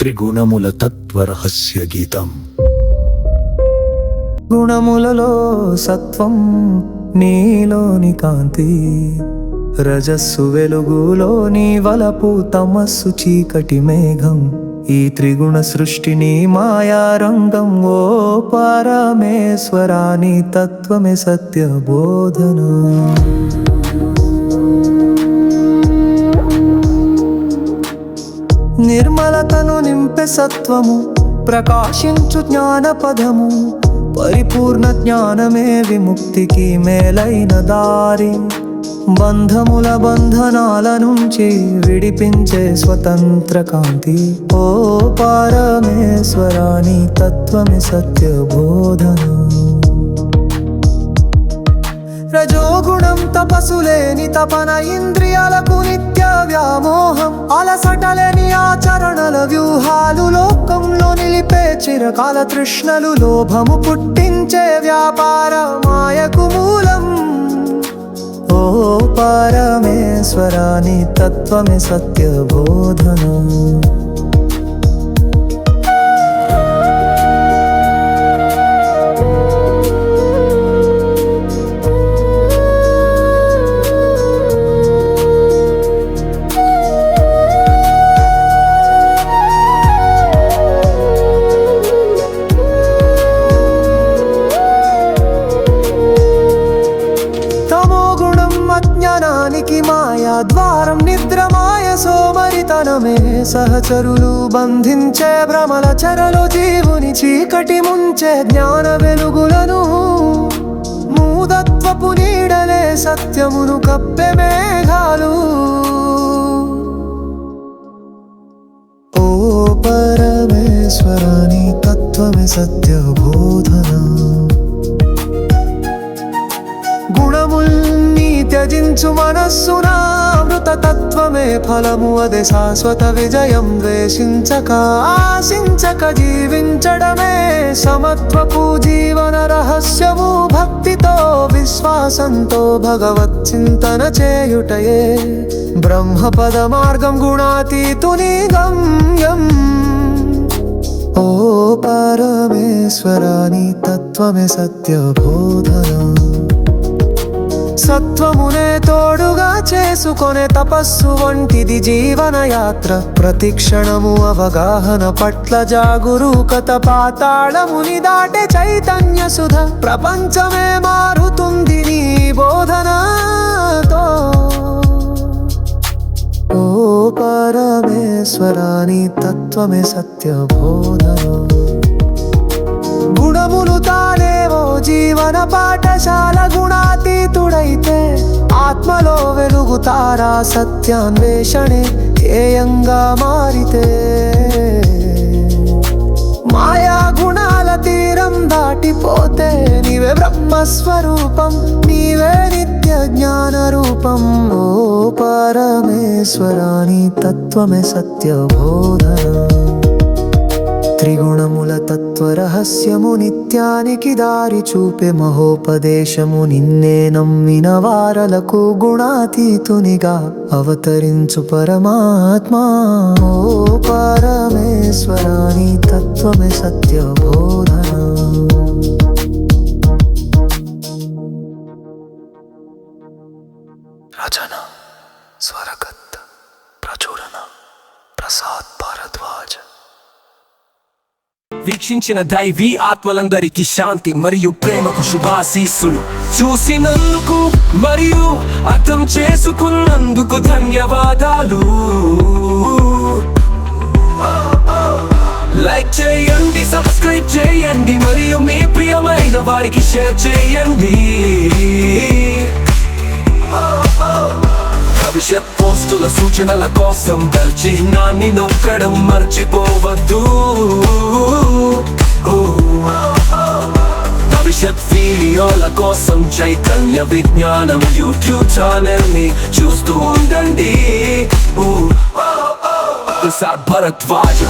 త్రిగుణముల తత్వరహస్య గీతం. గుణములలో సత్వం నీలోని కాంతి రజస్సు వెలుగులోని వలపు తమస్సు చీకటి మేఘం ఈ త్రిగుణ సృష్టిని మాయారంగం ఓ పరమేశ్వరాని తత్వమే సత్య బోధన నిర్మలతను నింపే సత్వము ప్రకాశించు జ్ఞాన పదము పరిపూర్ణ జ్ఞానమే విముక్తికి మేలైన దారి. బంధముల బంధనాల నుంచి విడిపించే స్వతంత్ర కాంతి. ఓ పారమేశ్వరాణి తత్వమి సత్యబోధనా. తపసులేని తపన ఇంద్రియాలకు నిత్య వ్యామోహం అలసటలేని ఆచరణల వ్యూహాలు లోకంలో నిలిపే చిరకాల తృష్ణలు లోభము పుట్టించే వ్యాపార మాయకు మూలం. ఓ పరమేశ్వరాని తత్వమే సత్యబోధనం. మాయా ద్వారం నిద్రమాయ సోమరితనమే. సహచరులు బంధించే భ్రమల చెరలు జీవుని చీకటి ముంచే జ్ఞాన వెలుగులను మూదత్వపు నీడలే సత్యమును కప్పె మేఘాలు. ఓ పరమేశ్వరాని తత్వమే సత్యబోధనా. త్యజించు మనస్సున అమృత తత్వమే ఫలము అదే శాశ్వత విజయం ద్వేషించక ఆశించక జీవించడమే సమత్వపు జీవన రహస్యము భక్తితో విశ్వాసంతో భగవత్ చింతన చేయుటయే. బ్రహ్మపద మార్గం గుణాతీతుని గమ్యం. ఓ పరమేశ్వరాని తత్వమే సత్యబోధనం. సత్వమునే తోడుగా చేసుకొనే తపస్సు వంటిది జీవనయాత్ర. ప్రతిక్షణము అవగాహన పట్ల జాగురూకత పాతాళముని దాటే చైతన్య సుధ. ప్రపంచమే మారుతుంది నీ బోధనతో. ఓ పరమేశ్వరాని తత్వమే సత్య బోధనో గుణములు తానేవో జీవన పాఠశాల గుణాతి ఎవరైతే ఆత్మలో వెలుగుతారా సత్యాన్వేషణే ధ్యేయంగా మారితే. మాయా గుణాల తీరం దాటిపోతే నీవే బ్రహ్మస్వరూపం నీవే నిత్య జ్ఞాన రూపం ఓ పరమేశ్వరాని తత్వమే సత్యబోధన. త్రిగుణముల తత్వరహస్యము నిత్యానికి దారి చూపే మహోపదేశము నిన్నే నమ్మిన వారలకు గుణాతీతునిగా అవతరించు పరమాత్మా. ఓ పరమేశ్వరాని తత్వమే సత్యబోధ రచన స్వరగత్ ప్రచురణ ప్రసాద్ వీక్షించిన దైవీ ఆత్మలందరికీ శాంతి మరియు ప్రేమకు శుభాశీస్సులు. చూసినందుకు మరియు అర్థం చేసుకున్నందుకు ధన్యవాదాలు. లైక్ చేయండి సబ్స్క్రైబ్ చేయండి మరియు మీ ప్రియమైన వారికి షేర్ చేయండి. భవిష్యత్ పోస్టుల సూచనల కోసం బెల్ చిహ్నాన్ని నొక్కడం మర్చిపోవద్దు భవిష్యత్ వీడియోల కోసం చైతన్య విజ్ఞానం యూట్యూబ్ ఛానల్ని చూస్తూ ఉండండి ప్రసాద్ భరద్వాజ